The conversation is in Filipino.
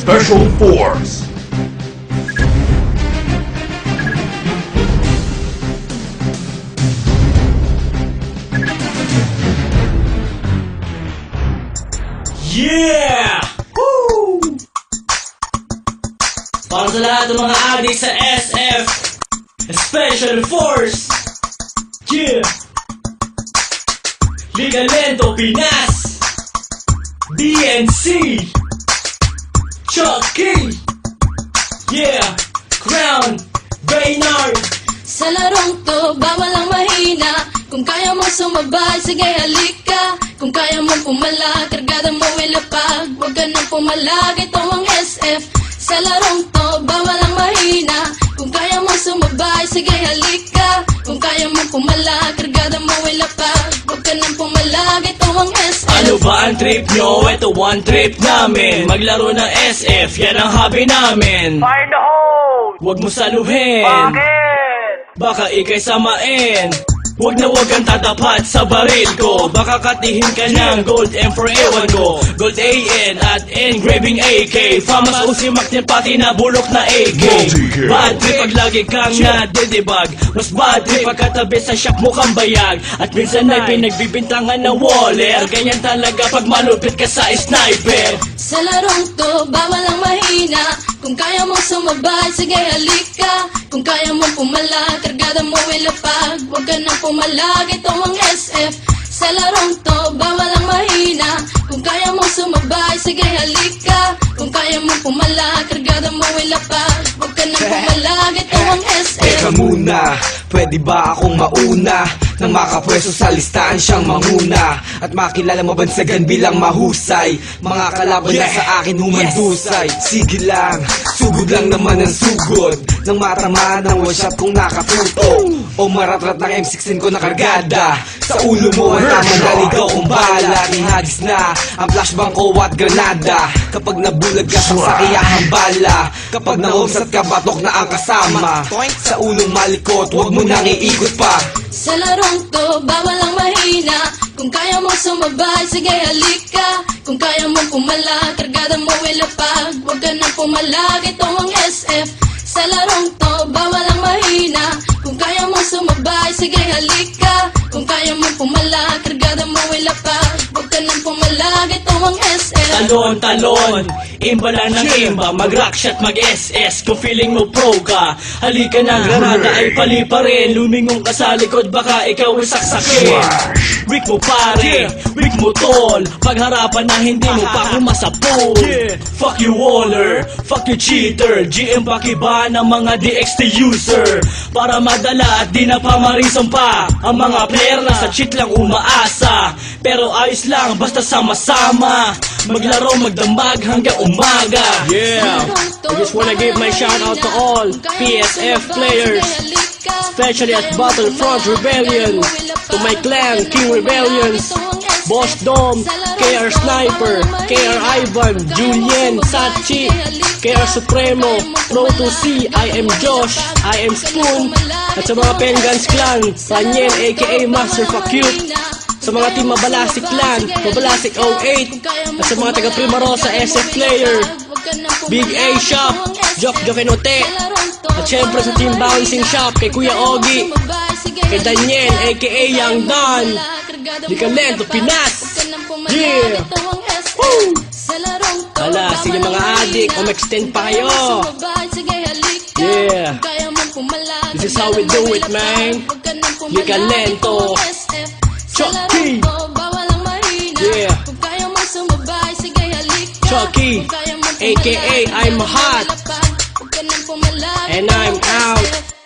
Special Force. Yeah! Woo! Para sa lahat ng mga adik sa SF Special Force Yeah! Liga Lento Pinas DNC Chucky Yeah! Crown Baynard Sa larong to, bawal ang mahina. Kung kaya mo sumabay, sige halika. Kung kaya mo pumala, kargada mo ilapag Huwag ka nang pumalag, ito ang SF Sa larong to, bawal ang mahina. Kung kaya mo sumabay, sige halika. Kung kaya mo pumala, kargada mo ilapag pumalag, ito ang SF Ano ba ang trip nyo? Ito one trip namin Maglaro ng SF, yan ang hobby namin Find the hole! Huwag mo saluhin Bakit? Baka ikay samain Huwag na huwag kang tatapat sa baril ko. Baka katihin ka ng gold M for ewan ko. Gold AN at engraving AK Famas usimak din pati na bulok na AK. Bad trip pag lagi kang nadidibag. Mas bad trip pag katabi sa shop mo kang bayag. At minsan ay pinagbibintangan ng waller. Ganyan talaga pag malupit ka sa sniper. Sa larong to, bawal ang mahina Kung kaya mong sumabay, sige halika. Kung kaya mong pumala, kargada mo ilapag Huwag ka nang pumalag, ito ang SF Sa larong to, bawal ang mahina. Kung kaya mong sumabay, sige halika. Kung kaya mong pumala, kargada mo ilapag Huwag ka nang pumalag, ito ang SF Teka muna, pwede ba akong mauna? Nang makapwesto sa listahan siyang manguna? At makilala mabansagan bilang mahusay? Mga kalaban na sa akin humandusay Sige lang, sugod lang naman ang sugod Nang matama ng one shot kong nakatuto O maratrat ng M16 ko na kargada. Sa ulo mo ang tama naligaw kong bala. Ihagis na ang flashbang ko at granada. Kapag nabulag ka sa sakiyahang bala. Kapag naumsat ka batok na ang kasama. Sa ulong malikot, huwag mo nang iikot pa. Sa larong to, bawal ang mahina. Kung kaya mong sumabay, sige halika Kung kaya mong pumala, kargada mo ilapag Huwag ka nang pumalag, ito ang SF Sa larong to, bawal ang mahina. Kung kaya mong sumabay, sige halika. Kung kaya mong pumala, kargada mo ilapag Huwag ka nang pumalag, ito ang Talon, talon, imbala ng imba. Mag-rock shot, mag-SS Kung feeling mo pro ka Halika na, granada ay pali pa rin. Lumingong ka sa likod, baka ikaw ay saksakin Weak mo pare, weak mo tol. Pagharapan na hindi mo pa kumasapol Fuck you waller, fuck you cheater. GM pakiba ng mga DXT user. Para madala at di na pamarisan pa Ang mga player na sa cheat lang umaasa. Pero ayos lang, basta sama-sama Maglaro, magdamag hanggang umaga. Yeah, I just wanna give my shout out to all PSF players Especially at Battlefront Rebellion To my clan, King Rebellions Boss Dom, KR Sniper, KR Ivan, Julian, Sachi, KR Supremo, Pro 2C, I am Josh, I am Spoon, at sa mga Pengans Clan, Raniel aka Master You, sa mga team Mabalasik Clan, Mabalasik 08, at sa mga taga Primarosa SF Player, Big A Shop, Jock Jokenote, at syempre sa Team Bouncing Shop, kay Kuya Ogi, kay Daniel aka Young Don, Di ka lento, Pinas! Yeah! Woo! Hala, sige mga adik, umextend pa kayo! Yeah! This is how we do it, man! Di ka lento! Chucky! Yeah! Chucky! AKA I'm hot! And I'm out!